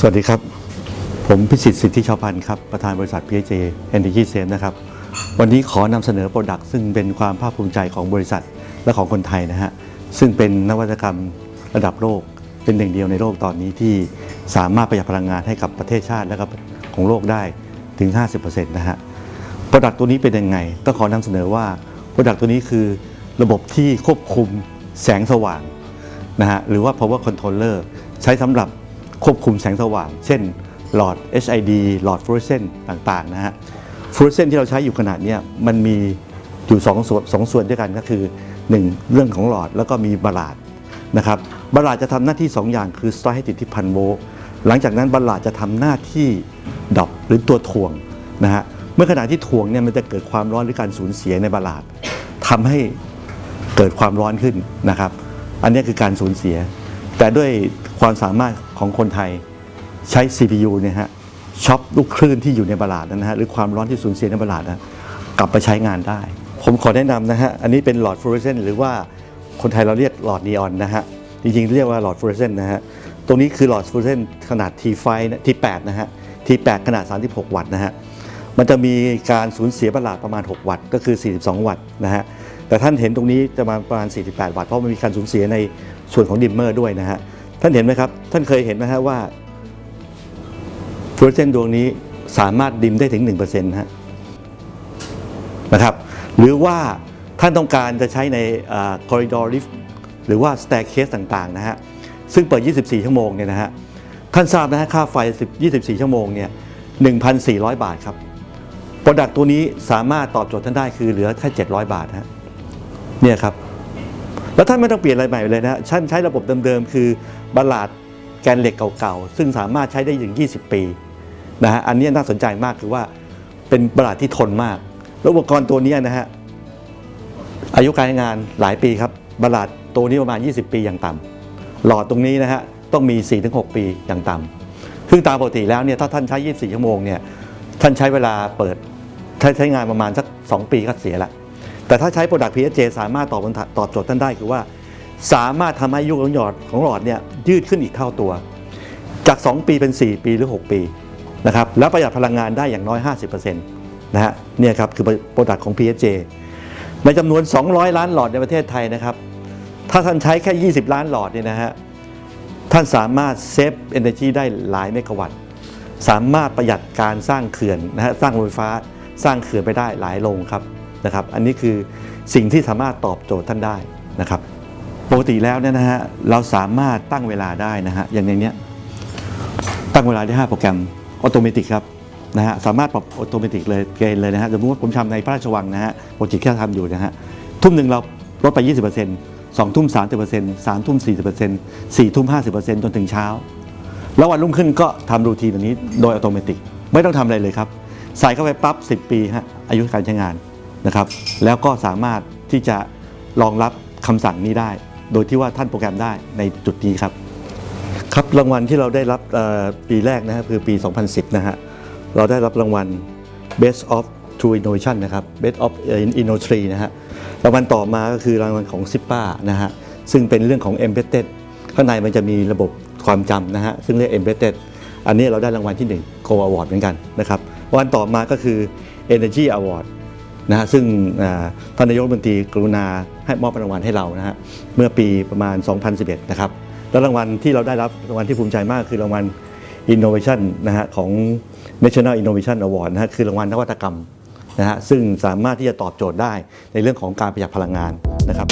สวัสดีครับ ผมพิสิทธิ์สิทธิชาวพันธ์ครับ ประธานบริษัท PJ Energy Safe นะครับ วันนี้ขอนำเสนอโปรดักต์ซึ่งเป็นความภาคภูมิใจของบริษัทและของคนไทยนะฮะ ซึ่งเป็นนวัตกรรมระดับโลก เป็นหนึ่งเดียวในโลกตอนนี้ที่สามารถประหยัดพลังงานให้กับประเทศชาติและก็ของโลกได้ถึง 50%นะฮะ โปรดักต์ตัวนี้เป็นยังไง ต้องขอนำเสนอว่าโปรดักต์ตัวนี้คือระบบที่ควบคุมแสงสว่างนะฮะ หรือว่า power controller ใช้สำหรับ ควบคุมแสงสว่าง เช่นหลอด HID หลอดฟลูออเรสเซนต์ต่างๆนะฮะฟลูออเรสเซนต์ที่เราใช้อยู่ขนาดนี้มันมีอยู่สองส่วนสองส่วนด้วยกันก็คือ 1 เรื่องของหลอดแล้วก็มีบาลาดนะครับบาลาดจะทำหน้าที่ 2 อย่างคือสไตร์ให้ติดที่พันโวลต์หลังจากนั้นบาลาดจะทำหน้าที่ดรอปหรือตัวถ่วงนะฮะเมื่อขณะที่ถ่วงเนี่ยมันจะเกิดความร้อนหรือการสูญเสียในบาลาดทำให้เกิดความร้อนขึ้นนะครับ อันนี้คือการสูญเสีย แต่ด้วย ความสามารถของคนไทยใช้ CPU เนี่ยฮะช็อปลูกคลื่นที่อยู่ในบลาดนะฮะหรือความร้อนที่สูญเสียในบลาดนะกลับไปใช้งานได้ ผมขอแนะนำนะฮะอันนี้เป็นหลอดฟลูออเรสเซนต์หรือว่าคนไทยเราเรียกหลอดนีออนนะฮะจริงๆ เรียกว่าหลอดฟลูออเรสเซนต์นะฮะตรงนี้คือหลอดฟลูออเรสเซนต์ขนาด T5 T8 นะฮะ T8 ขนาด 36 วัตต์นะฮะมันจะมีการสูญเสียประหลาดประมาณ 6 วัตต์ก็คือ 42 วัตต์นะฮะแต่ท่านเห็นตรงนี้จะมาประมาณ 48 วัตต์เพราะมันมีการสูญเสียในส่วนของดิมเมอร์ด้วยนะฮะ ท่านเห็นไหมครับ ท่านเคยเห็นไหมฮะว่าฟลูออเรสเซนต์ดวงนี้สามารถดิมได้ถึง1%ะฮะนะครับ หรือว่าท่านต้องการจะใช้ในคอริดอร์ลิฟหรือว่าส t ต i r เคสต่างๆนะฮะซึ่งเปิด 24 ชั่วโมงเนี่ยนะฮะท่านทราบนะฮะค่าไฟ 24 ชั่วโมงเนี่ย 1,400 บาทครับโปรดักต์ตัวนี้สามารถตอบโจทย์ท่านได้คือเหลือแค่ 700 บาทฮะเนี่ยครับ แล้วท่านไม่ต้องเปลี่ยนอะไรใหม่เลยนะท่านใช้ระบบเดิมๆ คือบาลาดแกนเหล็กเก่าๆ ซึ่งสามารถใช้ได้ถึง 20 ปีนะฮะอันนี้น่าสนใจมากคือว่าเป็นบาลาดที่ทนมาก แล้วอุปกรณ์ตัวนี้นะฮะอายุการใช้งานหลายปีครับบาลาดตัวนี้ประมาณ 20 ปีอย่างต่ำหลอดตรงนี้นะฮะต้องมี 4-6 ปีอย่างต่ำซึ่งตามปกติแล้วเนี่ยถ้าท่านใช้ 24 ชั่วโมงเนี่ยท่านใช้เวลาเปิดถ้ใช้งานประมาณสัก 2 ปีก็เสียละ แต่ถ้าใช้โปรดักต์ PSJ สามารถตอบตอบโจทย์ท่านได้คือว่า สามารถทำให้ยุคของหยอดของหลอดเนี่ยยืดขึ้นอีกเท่าตัว จาก 2 ปีเป็น 4 ปีหรือ 6 ปีนะครับแล้วประหยัดพลังงานได้อย่างน้อย 50%นะฮะเนี่ยครับคือโปรดักต์ของ PSJ ในจำนวน 200 ล้านหลอดในประเทศไทยนะครับ ถ้าท่านใช้แค่ 20 ล้านหลอดเนี่ยนะฮะท่านสามารถเซฟเอเนจีได้หลายเมกะวัตต์สามารถประหยัดการสร้างเขื่อนนะฮะสร้างโรงไฟฟ้าสร้างเขื่อนไปได้หลายโรงครับ นะครับ อันนี้คือสิ่งที่สามารถตอบโจทย์ท่านได้นะครับ ปกติแล้วเนี่ยนะฮะเราสามารถตั้งเวลาได้นะฮะอย่างในเนี้ยตั้งเวลาได้ 5 โปรแกรมออโตเมติกครับนะฮะสามารถปรับออโตเมติกเลยเกณฑ์เลยนะฮะสมมติว่าผมทำในพระราชวังนะฮะโปรเจกต์ที่ทำอยู่นะฮะทุ่มหนึ่งเราลดไป 20%สองทุ่ม 30%สามทุ่ม 40%สี่ทุ่ม 50%จนถึงเช้า แล้ววันรุ่งขึ้นก็ทำรูทีนอันนี้โดยอัตโนมัติ ไม่ต้องทำอะไรเลยครับ ใส่เข้าไปปั๊บ 10 ปีฮะอายุการใช้งาน นะครับแล้วก็สามารถที่จะรองรับคำสั่งนี้ได้ โดยที่ว่าท่านโปรแกรมได้ในจุดนี้ครับ ครับรางวัลที่เราได้รับปีแรกนะครับคือปี 2010 นะฮะเราได้รับรางวัล Best of True Innovation นะครับ Best of Innovation นะฮะรางวัลต่อมาก็คือรางวัลของ SIPA นะฮะซึ่งเป็นเรื่องของ Embedded ข้างในมันจะมีระบบความจำนะฮะซึ่งเรียก Embedded อันนี้เราได้รางวัลที่1 Go Award เหมือนกันนะครับรางวัลต่อมาก็คือ Energy Award นะฮะซึ่งท่านนายกรัฐมนตรีกรุณาให้มอบรางวัลให้เรานะฮะเมื่อปีประมาณ 2011 นะครับ แล้วรางวัลที่เราได้รับรางวัลที่ภูมิใจมากคือรางวัล Innovation นะฮะของ National Innovation Award นะฮะคือรางวัลนวัตกรรมนะฮะซึ่งสามารถที่จะตอบโจทย์ได้ในเรื่องของการประหยัดพลังงานนะครับ